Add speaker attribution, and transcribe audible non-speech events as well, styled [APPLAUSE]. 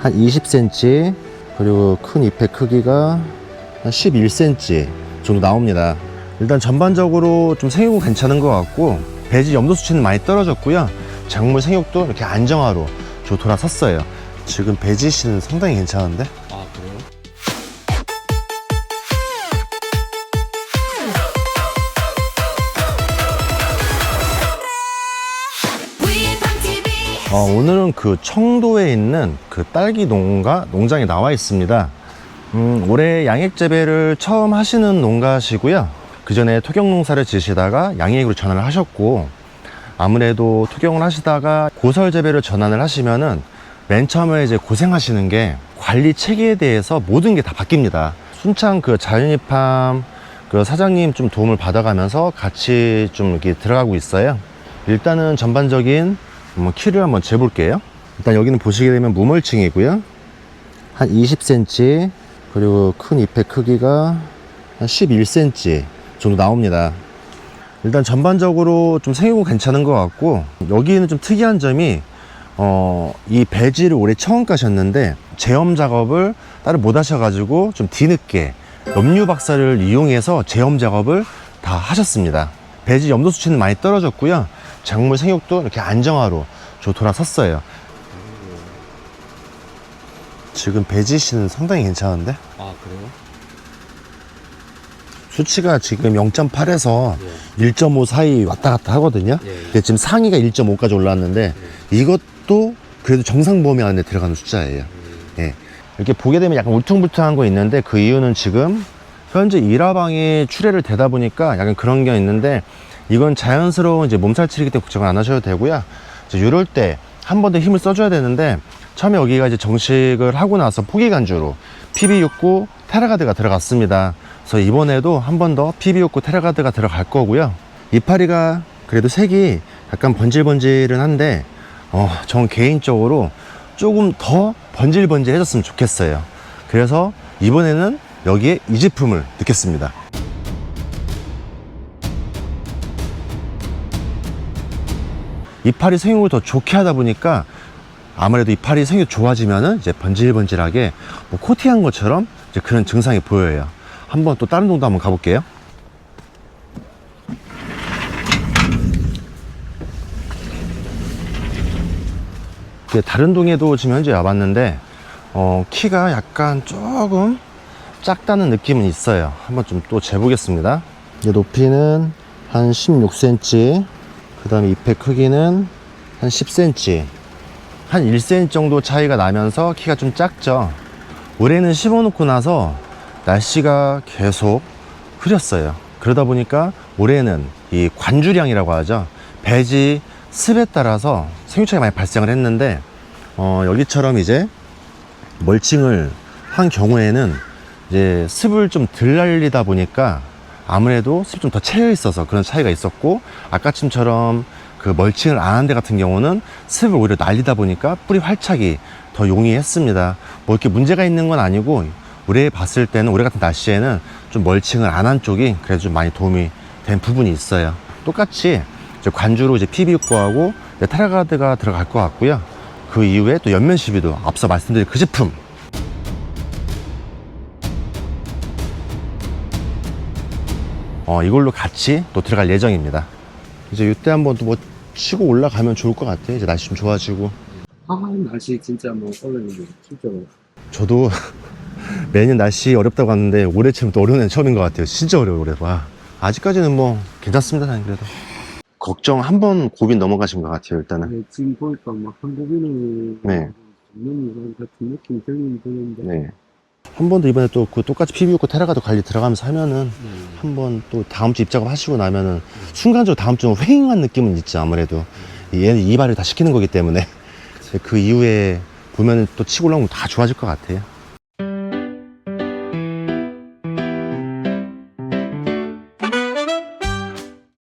Speaker 1: 한 20cm 그리고 큰 잎의 크기가 한 11cm 정도 나옵니다. 일단 전반적으로 좀 생육은 괜찮은 것 같고 배지 염도 수치는 많이 떨어졌고요. 작물 생육도 이렇게 안정화로 좀 돌아섰어요. 지금 배지 씨는 상당히 괜찮은데? 어, 오늘은 그 청도에 있는 그 딸기 농가 농장에 나와 있습니다. 음, 올해 양액 재배를 처음 하시는 농가시고요. 그 전에 토경 농사를 지시다가 양액으로 전환을 하셨고 아무래도 토경을 하시다가 고설 재배를 전환을 하시면은 맨 처음에 이제 고생하시는 게 관리 체계에 대해서 모든 게 다 바뀝니다. 순창 그 자연입함 그 사장님 좀 도움을 받아가면서 같이 좀 이렇게 들어가고 있어요. 일단은 전반적인 한번 키를 한번 재볼게요. 일단 여기는 보시게 되면 무멀칭이고요. 한 20cm 그리고 큰 잎의 크기가 한 11cm 정도 나옵니다. 일단 전반적으로 좀 생육은 괜찮은 것 같고 여기는 좀 특이한 점이 어, 이 배지를 올해 처음 까셨는데 제염 작업을 따로 못 하셔가지고 좀 뒤늦게 염류 박사를 이용해서 제염 작업을 다 하셨습니다. 배지 염도 수치는 많이 떨어졌고요. 작물 생육도 이렇게 안정화로 좀 돌아섰어요. 지금 배지 씨는 상당히 괜찮은데?
Speaker 2: 아 그래요?
Speaker 1: 수치가 지금 0.8에서
Speaker 2: 예.
Speaker 1: 1.5 사이 왔다 갔다 하거든요.
Speaker 2: 예, 예.
Speaker 1: 근데 지금 상위가 1.5까지 올라왔는데 이것도 그래도 정상 범위 안에 들어가는 숫자예요. 예. 이렇게 보게 되면 약간 울퉁불퉁한 거 있는데 그 이유는 지금 현재 일화방이 출해를 되다 보니까 약간 그런 게 있는데 이건 자연스러운 이제 몸살치이기 때문에 걱정 안 하셔도 되고요. 이제 이럴 때 한 번 더 힘을 써줘야 되는데 처음에 여기가 이제 정식을 하고 나서 포기 간주로 PB69 테라가드가 들어갔습니다. 그래서 이번에도 한 번 더 PB69 테라가드가 들어갈 거고요. 이파리가 그래도 색이 약간 번질번질은 한데 어, 전 개인적으로 조금 더 번질번질해졌으면 좋겠어요. 그래서 이번에는 여기에 이 제품을 넣겠습니다. 이파리 생육을 더 좋게 하다 보니까 아무래도 이파리 생육 좋아지면은 이제 번질번질하게 뭐 코팅한 것처럼 이제 그런 증상이 보여요. 한번 또 다른 동도 한번 가볼게요. 다른 동에도 지금 현재 와봤는데 어, 키가 약간 조금 작다는 느낌은 있어요. 한번 좀 또 재보겠습니다. 높이는 한 16cm, 그 다음에 잎의 크기는 한 10cm, 한 1cm 정도 차이가 나면서 키가 좀 작죠. 올해는 심어놓고 나서 날씨가 계속 흐렸어요. 그러다 보니까 올해는 이 관주량이라고 하죠. 배지 습에 따라서 생육차가 많이 발생을 했는데 어, 여기처럼 이제 멀칭을 한 경우에는 이제 습을 좀 덜 날리다 보니까 아무래도 습이 좀 더 채여 있어서 그런 차이가 있었고 아까쯤처럼 그 멀칭을 안 한 데 같은 경우는 습을 오히려 날리다 보니까 뿌리 활착이 더 용이했습니다. 뭐 이렇게 문제가 있는 건 아니고 올해 봤을 때는 올해 같은 날씨에는 좀 멀칭을 안 한 쪽이 그래도 좀 많이 도움이 된 부분이 있어요. 똑같이 이제 관주로 이제 PB6하고 테라가드가 들어갈 것 같고요. 그 이후에 또 연면 시비도 앞서 말씀드린 그 제품 어, 이걸로 같이 또 들어갈 예정입니다. 이제 이때 한번 또 뭐 치고 올라가면 좋을 것 같아요. 이제 날씨 좀 좋아지고.
Speaker 2: 아 날씨 진짜 뭐 오늘은 진짜
Speaker 1: 저도 [LAUGHS] 매년 날씨 어렵다고 하는데 올해처럼 또 어려운 애는 처음인 것 같아요. 진짜 어려워요, 올해. 와. 아직까지는 뭐 괜찮습니다, 사장님 그래도. 걱정 한 번 고비 넘어가신 것 같아요, 일단은.
Speaker 2: 네, 지금 보니까 막 한국인은
Speaker 1: 네.
Speaker 2: 이런 같은 느낌 들긴 드는데
Speaker 1: 네. 한 번 더 이번에 또 그 똑같이 PB6고 테라가도 관리 들어가면서 하면은
Speaker 2: 네.
Speaker 1: 한번 또 다음 주 입작업 하시고 나면은 순간적으로 다음 주는 휑한 느낌은 있죠 아무래도. 얘는 이발을 다 시키는 거기 때문에. 그 이후에 보면은 또 치고 올라오면 다 좋아질 것 같아요